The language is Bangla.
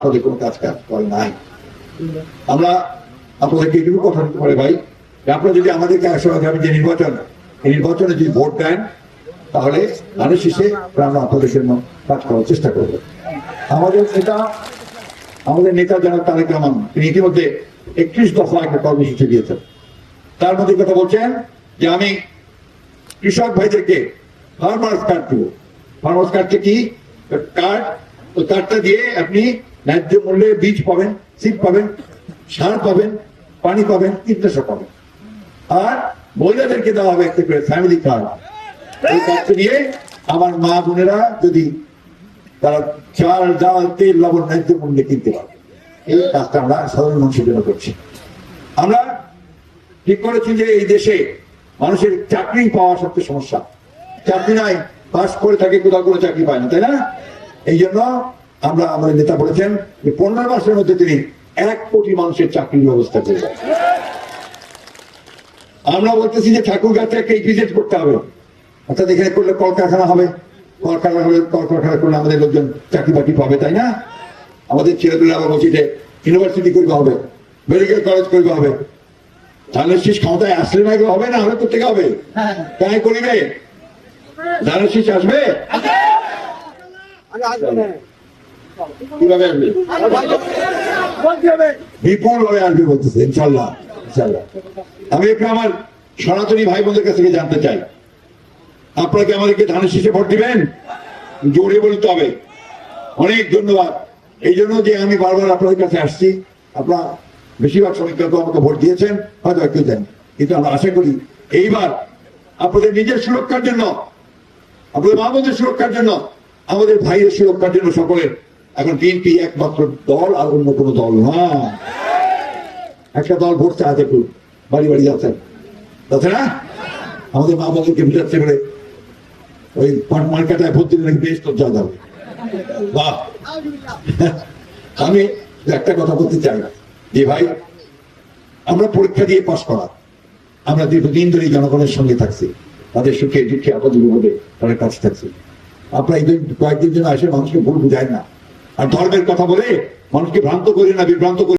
আপনাদের কোনো কাজ কাজ করে নাই। আমরা আপনাদেরকে এটুকু কথা দিতে পারি ভাই আপনারা যদি আমাদেরকে একশো আগামী যে নির্বাচন, এই নির্বাচনে যদি ভোট দেন, তাহলে ধানের শীষে আমরা আপনাদের জন্য কাজ করার চেষ্টা করব। আমাদের নেতা আমাদের নেতা জনাব তারেক রহমান, তিনি ইতিমধ্যে একত্রিশ দফা একটা কর্মসূচি দিয়েছেন। তার মধ্যে কথা বলছেন যে আমি কৃষক ভাইদেরকে ফার্মার্স কার্ড দেবো। ফার্মার্স কার্ডটা কি? কার্ড ওই কার্ডটা দিয়ে আপনি ন্যায্য মূল্যে বীজ পাবেন সিড পাবেন, সার পাবেন, পানি পাবেন, কীটনাশক পাবেন। আর মহিলাদেরকে দেওয়া হবে একটা করে ফ্যামিলি কার্ড এই কার্ডটা দিয়ে আমার মা বোনেরা যদি তারা চাল, ডাল, তেল, লবণ, ন্যায্য মূল্যে কিনতে পারবে এই কাজটা আমরা সাধারণ মানুষের জন্য করছি। আমরা ঠিক করেছি যে এই দেশে মানুষের চাকরি পাওয়া সবচেয়ে সমস্যা। চাকরি নাই পাস করে থাকে, কোথাও কোনো চাকরি পায় না, তাই না? এই জন্য আমরা আমাদের নেতা বলেছেন যে পনেরো মাসের মধ্যে তিনি এক কোটি মানুষের চাকরির ব্যবস্থা করবেন আমরা বলতেছি যে ঠাকুর গাছে একটা ইপিজেড করতে হবে। অর্থাৎ এখানে করলে কলকারখানা হবে। কলকারখানা হলে কলকারখানা করলে আমাদের লোকজন চাকরি বাকরি পাবে তাই না? আমাদের ছেলেপেলে আবার বলছি যে ইউনিভার্সিটি করবে হবে মেডিকেল কলেজ করবে হবে। ধানের শীষ ক্ষমতায় আসলে না এগুলো হবে না হলে কোথেকে হবে? তাই করিবে? ধানের শীষ আসবে। কীভাবে আসবে? বিপুল ভাবে আসবে বলতেছে, ইনশাল্লাহ ইনশাল্লাহ। আমি একটু আমার সনাতনী ভাই বোনদের কাছ থেকে জানতে চাই। আপনারা কি আমাদেরকে ধানের শীষে ভোট দিবেন? জোরে বলতে হবে। অনেক ধন্যবাদ। এই জন্য যে আমি বারবার আপনাদের কাছে আসছি, আপনারা বেশিরভাগ শ্রমিকরা তো আমাকে ভোট দিয়েছেন, হয়তো কেউ দেন। কিন্তু আমরা আশা করি এইবার আপনাদের নিজের সুরক্ষার জন্য, আপনাদের মা বোনদের সুরক্ষার জন্য, আমাদের ভাইয়ের সুরক্ষার জন্য সকলের বিএনপি একমাত্র দল আর অন্য কোনো দল না একটা দল ভোট চাহাতে একটু বাড়ি বাড়ি যাচ্ছেন যাচ্ছে না? আমাদের মা বোনদেরকে বুঝাচ্ছে বলে ওই মার্কেটায় ভোট দিলে নাকি বেশ যা যাবে বাহ। আমি একটা কথা বলতে চাই যে, ভাই, আমরা পরীক্ষা দিয়ে পাশ করা। আমরা দীর্ঘদিন ধরে জনগণের সঙ্গে থাকছি। তাদের সুখে দুঃখে আপদ বিপদে তাদের কাছে থাকছি। আপনারা এই কয়েকদিন জন্য আসে, মানুষকে ভুল বুঝায় না। আর ধর্মের কথা বলে মানুষকে ভ্রান্ত করি না বিভ্রান্ত করি